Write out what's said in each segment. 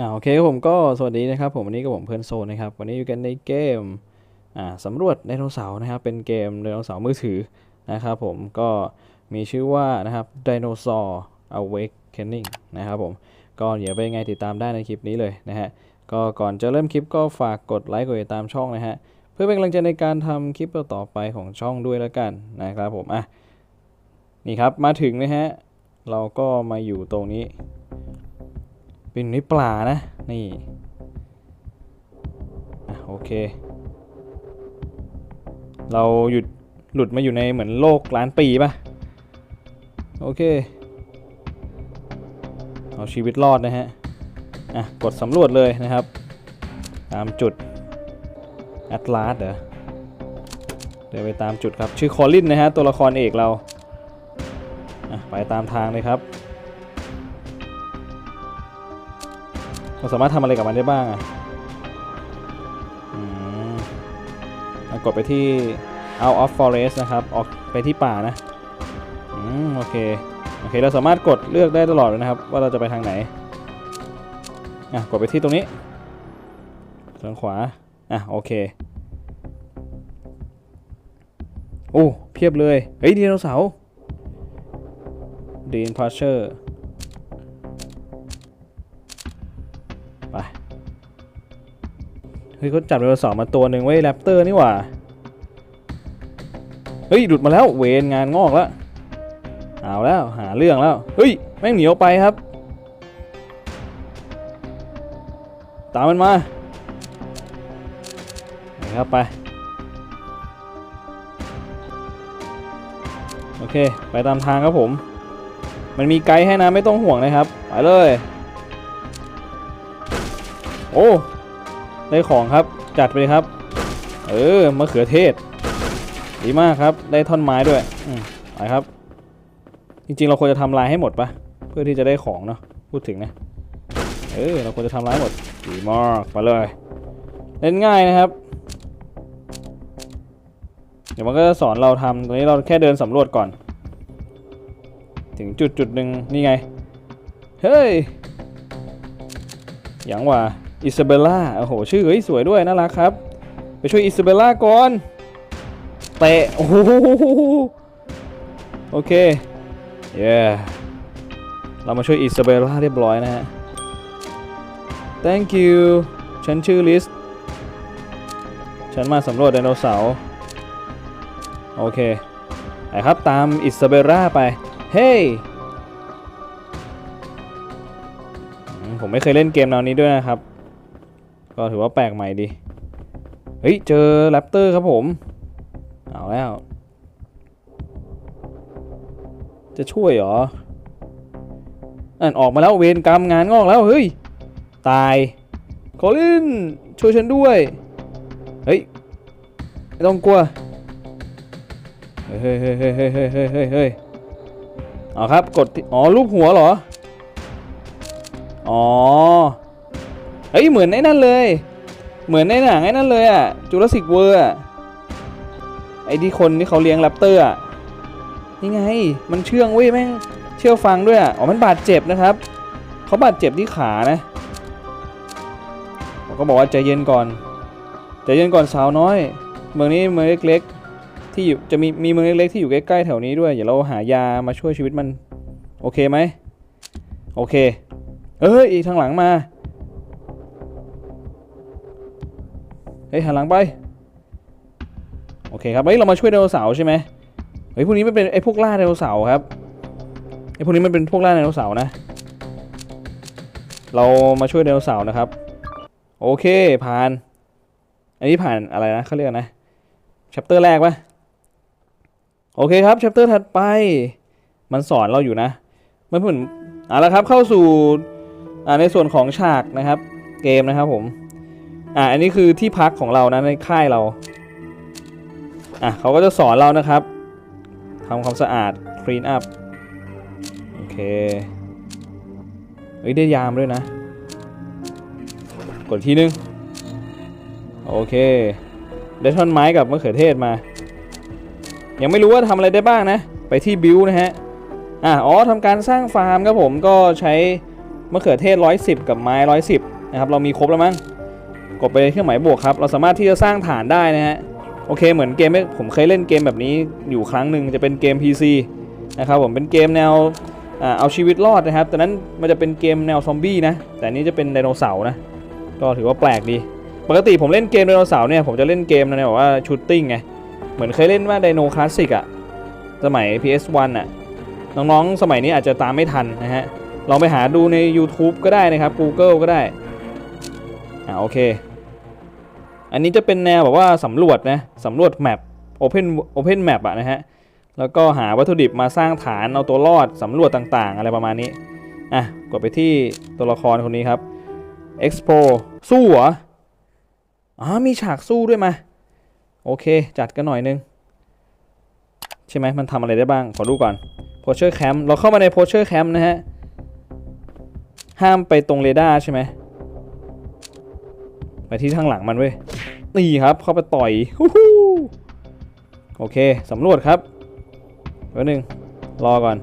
อ่าโอเคครับผมก็สวัสดีนะครับผมวันนี้ก็ผมเพื่อนโซนนะครับวันนี้อยู่กันในเกมอ่าสำรวจไดโนเสาร์นะครับเป็นเกมไดโนเสาร์มือถือนะครับผมก็มีชื่อว่านะครับ Dinosaur Awakening นะครับผมก็เดี๋ยวไปยังไงติดตามได้ในคลิปนี้เลยนะฮะก็ก่อนจะเริ่มคลิปก็ฝากกดไลค์กดติดตามช่องนะฮะเพื่อเป็นกำลังใจในการทำคลิปต่อไปของช่องด้วยแล้วกันนะครับผมอะนี่ครับมาถึงนะฮะเราก็มาอยู่ตรงนี้ เป็นในปลานะ นี่อะโอเค เราหยุดหลุดมาอยู่ในเหมือนโลกล้านปีป่ะ โอเค เอาชีวิตรอดนะฮะ อะ กดสำรวจเลยนะครับ ตามจุดแอตลาสเหรอเดินไปตามจุดครับ ชื่อคอลลินนะฮะ ตัวละครเอกเรา อะ ไปตามทางเลยครับ เราสามารถทำอะไรกับมันได้บ้างอะอืมกดไปที่ out of forest นะครับ ออกไปที่ป่านะ อืม โอเค โอเค เราสามารถกดเลือกได้ตลอดเลยนะครับ ว่าเราจะไปทางไหน อะ กดไปที่ตรงนี้ทางขวา อะ โอเค โอ้ เพียบเลย เฮ้ยไดโนเสาร์ดีนพาเชอร์ เฮ้ยเขาจับไดโนเสาร์มาตัวหนึ่งไว้แรปเตอร์นี่หว่า เฮ้ยหลุดมาแล้วเวนงานงอกแล้วเอาแล้วหาเรื่องแล้ว เฮ้ยแม่งหนีออกไปครับ ตามมันมาไปครับไป โอเค ไปตามทางครับผม มันมีไกด์ให้นะไม่ต้องห่วงนะครับ ไปเลย โอ้ ได้ของครับจัดไปครับ เออมะเขือเทศ ดีมากครับ ได้ท่อนไม้ด้วยอืมไปครับ จริงๆ เราควรจะทำลายให้หมดปะเพื่อที่จะได้ของเนาะพูดถึงนะเออเราควรจะทำลายให้หมดดีมากไปเลย เล่นง่ายนะครับเดี๋ยวมันก็จะสอนเราทำตรงนี้เราแค่เดินสำรวจก่อน ถึงจุดจุดหนึ่งนี่ไง เฮ้ยอย่างว่า อิซาเบล่าโอ้โห ชื่อเฮ้ยสวยด้วยน่ารักครับ ไปช่วยอิซาเบล่าก่อนเตะโอ้โหโอเคเย้เรามาช่วยอิซาเบล่าเรียบร้อยนะฮะ thank you ฉันชื่อลิสฉันมาสำรวจไดโนเสาร์โอเคไปครับตามอิซาเบล่าไป เฮ้ยผมไม่เคยเล่นเกมแนวนี้ด้วยนะครับ ก็ถือว่าแปลกใหม่ดี เฮ้ย เจอแรปเตอร์ครับผม เอาแล้ว จะช่วยเหรออันออกมาแล้วเวรกรรมงานงอกแล้วเฮ้ย ตายโคลินช่วยฉันด้วย เฮ้ย ไม่ต้องกลัว เฮ้ยเฮ้ยเฮ้ยเฮ้ยเฮ้ยเฮ้ยเอาครับ กด อ๋อรูปหัวเหรอ อ๋อ เฮ้ยเหมือนไอ้นั่นเลย เหมือนในหนังไอ้นั่นเลยอะจูราสสิกเวอร์ไอ้ที่คนที่เขาเลี้ยงแรปเตอร์อะนี่ไง มันเชื่องเว้ยแม่งเชื่อฟังด้วยอ๋อมันบาดเจ็บนะครับเขาบาดเจ็บที่ขานะผมก็บอกว่าใจเย็นก่อนใจเย็นก่อนสาวน้อย เมืองนี้เมืองเล็กๆ ที่อยู่จะมีมีเมืองเล็กๆที่อยู่ใกล้ๆแถวนี้ด้วยเดี๋ยวเราหายามาช่วยชีวิตมัน โอเคไหมโอเค เอ้ยอีทางหลังมา เฮ้ยหันหลังไป โอเคครับเฮ้ยเรามาช่วยไดโนเสาร์ใช่ไหมเฮ้ยพวกนี้มันเป็นไอ้พวกล่าไดโนเสาร์ครับไอ้พวกนี้มันเป็นพวกล่าไดโนเสาร์นะ เรามาช่วยไดโนเสาร์นะครับ โอเคผ่าน อันนี้ผ่านอะไรนะเขาเรียกนะแชปเตอร์แรกปะโอเคครับแชปเตอร์ถัดไป มันสอนเราอยู่นะมันเหมือนเอาละครับเข้าสู่ในส่วนของฉากนะครับ เกมนะครับผม อ่าอันนี้คือที่พักของเรานะในค่ายเราอะเขาก็จะสอนเรานะครับทำความสะอาด clean up โอเคเฮ้ยได้ยามด้วยนะ กดทีนึง โอเค ได้ท่อนไม้กับมะเขือเทศมา ยังไม่รู้ว่าทำอะไรได้บ้างนะ ไปที่บิวนะฮะ อะอ๋อทำการสร้างฟาร์มครับผมก็ใช้มะเขือเทศ 110 กับไม้ 110 นะครับ เรามีครบแล้วมั้ง กดไปเครื่องหมายบวกครับ เราสามารถที่จะสร้างฐานได้นะฮะโอเคเหมือนเกมผมเคยเล่นเกมแบบนี้อยู่ครั้งหนึ่งจะเป็นเกม PC นะครับผมเป็นเกมแนวอเอาชีวิตรอดนะครับแต่นั้นมันจะเป็นเกมแนวซอมบี้นะแต่นี้จะเป็นไดโนเสาร์นะก็ถือว่าแปลกดี ปกติผมเล่นเกมไดโนเสาร์เนี่ยผมจะเล่นเกมในแบบว่าชูตติ้งไงเหมือนเคยเล่นว่าไดโนคลาสสิกอะสมัย PS1 อะน้องๆสมัยนี้อาจจะตามไม่ทันนะฮะลองไปหาดูใน YouTube ก็ได้นะครับ Google ก็ได้อ่าโอเค อันนี้จะเป็นแนวแบบว่าสำรวจนะสำรวจแมป Open Open Map อะนะฮะ แล้วก็หาวัตถุดิบมาสร้างฐานเอาตัวรอดสำรวจต่างๆ อะไรประมาณนี้ อะ กดไปที่ตัวละครคนนี้ครับ Expo สู้เหรอ อ๋อ มีฉากสู้ด้วยมา โอเค จัดกันหน่อยนึง ใช่ไหมมันทำอะไรได้บ้าง ขอดูก่อน Poacher Camp เราเข้ามาใน Poacher Camp นะฮะ ห้ามไปตรงเรดาร์ใช่ไหม ไปที่ข้างหลังมันเว้ยนี่ครับเข้าไปต่อยฮู้โอเคสำรวจครับแป๊บนึงรอก่อน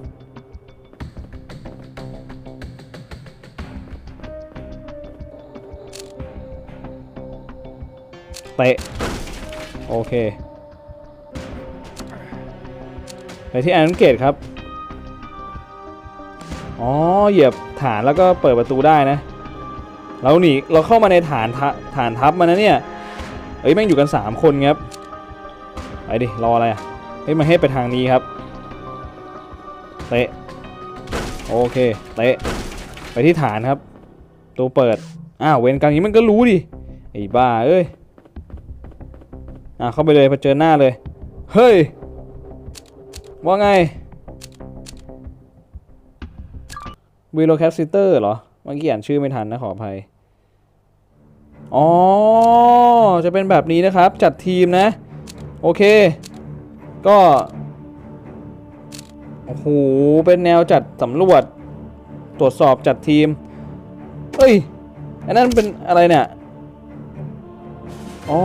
เตะ โอเค ไปที่แอนเกตครับ อ๋อ เหยียบฐานแล้วก็เปิดประตูได้นะ เราหนีเราเข้ามาในฐานฐานทัพมันะเนี่ยเอ้ยแม่งอยู่กัน 3 คนครับไปดิรออะไรอะเฮ้ยมาให้ไปทางนี้ครับเตะโอเคเตะไปที่ฐานครับตัวเปิดอ้าวเวรกรรมนี้มันก็รู้ดิไอ้บ้าเอ้ยอะเข้าไปเลยเผชิญหน้าเลยเฮ้ยว่าไงวีโลแคปซิเตอร์เหรอ เมื่อกี้อ่านชื่อไม่ทันนะขออภัย อ๋อ จะเป็นแบบนี้นะครับ จัดทีมนะ โอเค ก็ โอ้โห เป็นแนวจัดสำรวจ ตรวจสอบจัดทีม เฮ้ย อันนั้นเป็นอะไรเนี่ย อ๋อ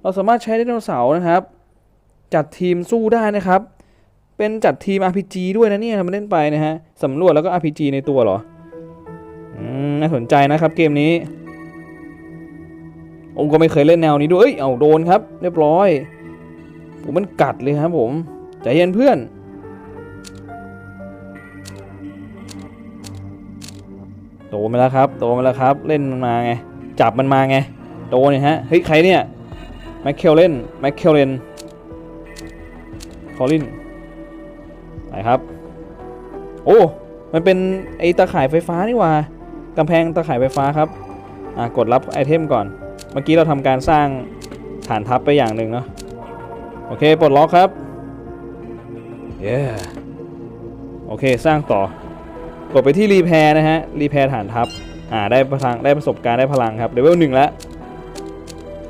เราสามารถใช้ไดโนเสาร์นะครับ จัดทีมสู้ได้นะครับ เป็นจัดทีม RPG ด้วยนะเนี่ยทำมาเล่นไปนะฮะสำรวจแล้วก็ RPG ในตัวเหรออืมน่าสนใจนะครับเกมนี้ผมก็ไม่เคยเล่นแนวนี้ด้วยเอ้ยเอาโดนครับ เรียบร้อยผมมันกัดเลยครับผมใจเย็นเพื่อนโดนมาแล้วครับโดนมาแล้วครับ เล่นมันมาไง จับมันมาไง โดนเนี่ยฮะ เฮ้ย ใครเนี่ย แมคเคลเลนแมคเคลเลนคอลิน ไหนครับ โอ้ มันเป็นไอตะข่ายไฟฟ้านี่ว่ากำแพงตะข่ายไฟฟ้าครับอะกดรับไอเทมก่อน เมื่อกี้เราทำการสร้างฐานทัพไปอย่างหนึ่งเนาะโอเคปลดล็อกครับเย้โอเคสร้างต่อกดไปที่รีแพร์นะฮะรีแพร์ฐานทัพอ่าได้พลังได้ประสบการณ์ได้พลังครับเลเวลหนึ่งแล้ว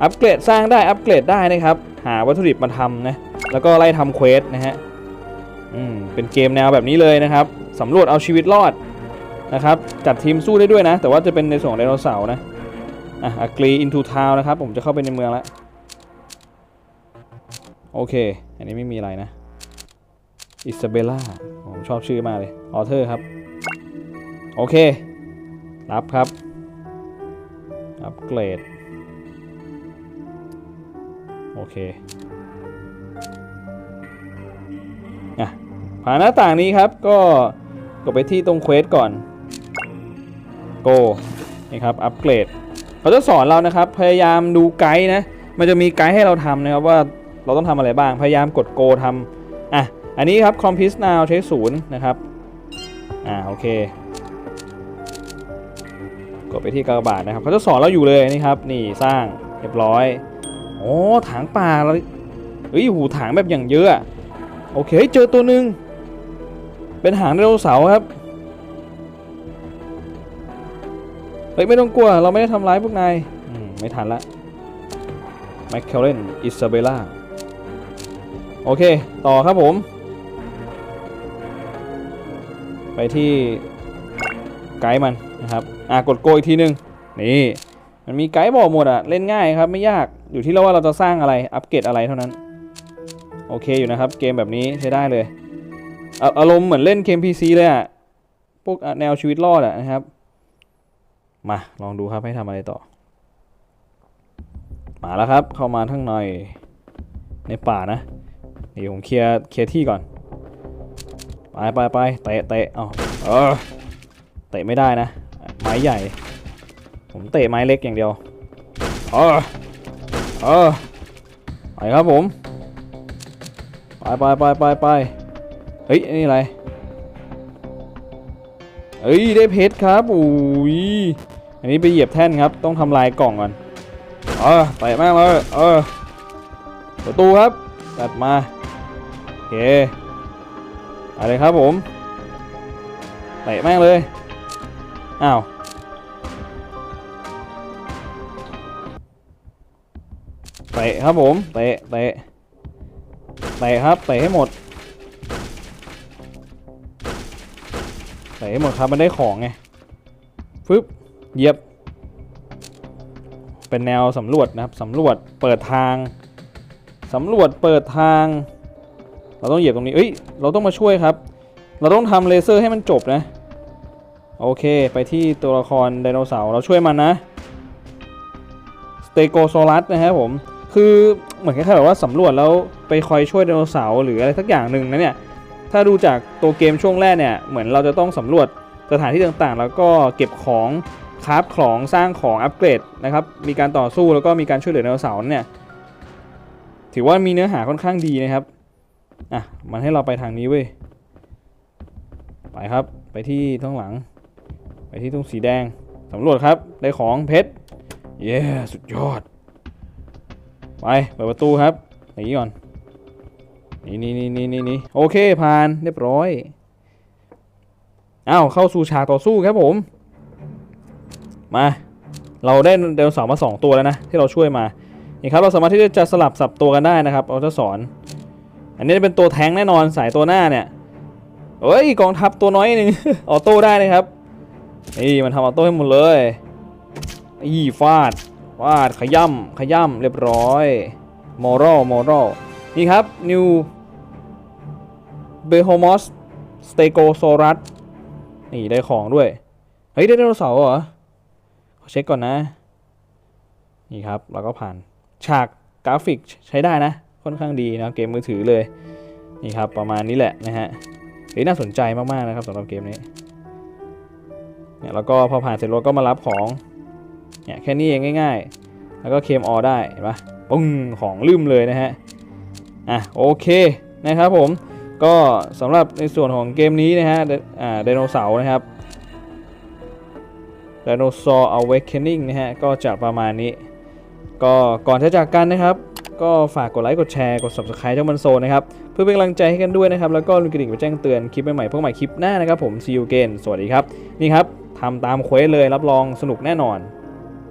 อัปเกรดสร้างได้อัปเกรดได้นะครับ หาวัตถุดิบมาทำนะแล้วก็ไล่ทำเควสนะฮะ อืมเป็นเกมแนวแบบนี้เลยนะครับสำรวจเอาชีวิตรอดนะครับจัดทีมสู้ได้ด้วยนะ แต่ว่าจะเป็นในส่วนไดโนเสาร์นะอะ agree into town นะครับ ผมจะเข้าไปในเมืองแล้วโอเค อันนี้ไม่มีอะไรนะอิซาเบล่าผมชอบชื่อมากเลยออเทอร์ครับ โอเค รับครับ อัปเกรด โอเค ผ่านหน้าต่างนี้ครับ ก็กดไปที่ตรงเควสก่อนโกนี่ครับ อัปเกรดเขาจะสอนเรานะครับ พยายามดูไกด์นะ มันจะมีไกด์ให้เราทำนะครับว่าเราต้องทำอะไรบ้าง พยายามกดโกทำอะ อันนี้ครับ Compass Now ใช้ศูนย์นะครับ อ่า โอเค กดไปที่กากบาทนะครับ เขาจะสอนเราอยู่เลยนี่ครับ นี่สร้างเรียบร้อย โอ้ ถังป่าเราเฮ้ย หูถังแบบอย่างเยอะอะโอเค เจอตัวหนึ่ง เป็นหางไดโนเสาร์ครับ เฮ้ย ไม่ต้องกลัว เราไม่ได้ทำร้ายพวกนายไม่ทันละแมคเคลเลนอิซาเบล่า โอเค ต่อครับผม ไปที่ไกด์มันนะครับ อะ กดโกอีกทีนึง นี่ มันมีไกด์บอกหมดอะเล่นง่ายครับ ไม่ยาก อยู่ที่เราว่าเราจะสร้างอะไร อัปเกรดอะไรเท่านั้น โอเคอยู่นะครับ เกมแบบนี้ใช้ได้เลย อารมณ์เหมือนเล่นเกม PC เลยอะพวกแนวชีวิตรอดอะนะครับ มาลองดูครับให้ทำอะไรต่อ มาแล้วครับ เข้ามาทั้งในในป่านะเดี๋ยวผมเคลียร์เคลียร์ที่ก่อน ไปไปไปเตะเตะเอาเออเตะไม่ได้นะ ไม้ใหญ่ ผมเตะไม้เล็กอย่างเดียวเออเออไปครับผม ไปไปไปไปไป เฮ้ยนี่อะไรเฮ้ยได้เพชรครับอุ้ยอันนี้ไปเหยียบแท่นครับ ต้องทำลายกล่องก่อนเออเตะม่งเลยเออประตูครับจัดมาโอเคอะไรครับผมเตะแม่งเลยอ้าวเตะครับผมเตะเตะเตะครับเตะให้หมด เตะให้หมดครับมันได้ของไงฟึบเหยียบเป็นแนวสำรวจนะครับสำรวจเปิดทางสำรวจเปิดทาง เราต้องเหยียบตรงนี้เอ้ยเราต้องมาช่วยครับ เราต้องทำเลเซอร์ให้มันจบนะโอเค ไปที่ตัวละครไดโนเสาร์เราช่วยมันนะสเตโกโซลัสนะครับผม คือเหมือนแคล้ายๆแบบว่าสำรวจแล้วไปคอยช่วยไดโนเสาร์หรืออะไรสักอย่างหนึ่งนะเนี่ย ถ้าดูจากตัวเกมช่วงแรกเนี่ยเหมือนเราจะต้องสำรวจสถานที่ต่างๆ แล้วก็เก็บของคราฟของสร้างของอัปเกรดนะครับมีการต่อสู้แล้วก็มีการช่วยเหลือไดโนเสาร์เนี่ยถือว่ามีเนื้อหาค่อนข้างดีนะครับอะมันให้เราไปทางนี้เว้ยไปครับไปที่ท้างหลัง ไปที่ตรงสีแดงสำรวจครับได้ของเพชรเย้สุดยอด ไปเปิดประตูครับหนีก่อน นี่นี่นี่นี่นี่โอเคผ่านเรียบร้อยอ้าวเข้าสู่ฉากต่อสู้ครับผม มา เราได้ไดโนเสาร์มา 2 ตัวแล้วนะที่เราช่วยมานี่ครับเราสามารถที่จะสลับสับตัวกันได้นะครับเราจะสอน อันนี้เป็นตัวแทงแน่นอนสายตัวหน้าเนี่ยเอ้ยกองทัพตัวน้อยหนึ่งออโต้ได้นะครับนี่มันทำออโต้ให้หมดเลยอีฟาดฟาดขย่ำขย่ำเรียบร้อยมอรัลมอรัลนี่ครับ New b e h o m o s Stegosaurus นี่ได้ของด้วย เฮ้ย ได้ไดโนเสาร์เหรอขอเช็คก่อนนะ นี่ครับ เราก็ผ่าน ฉากกราฟิกใช้ได้นะ ค่อนข้างดีนะ เกมมือถือเลย นี่ครับ ประมาณนี้แหละนะฮะเฮ้ยน่าสนใจมาก ๆ นะครับสำหรับเกมนี้ เนี่ยแล้วก็พอผ่านเสร็จราก็มารับของ เนี่ยแค่นี้เองง่าย ๆ แล้วก็เคมออได้เห็นปะปึ้งของลืมเลยนะฮะ อะโอเคนะครับผม ก็สำหรับในส่วนของเกมนี้นะฮะอ่าไดโนเสาร์นะครับ Dinosaur Awakening นะฮะ ก็จะประมาณนี้ ก็ก่อนจะจากกันนะครับ ก็ฝากกดไลค์กดแชร์กด Subscribe เจ้ามันโซนะครับ เพื่อเป็นกำลังใจให้กันด้วยนะครับ แล้วก็ลืมกระดิ่งไปแจ้งเตือนคลิปใหม่ๆพวกใหม่คลิปหน้านะครับผม See you again สวัสดีครับ นี่ครับทำตามเควสเลยรับรองสนุกแน่นอน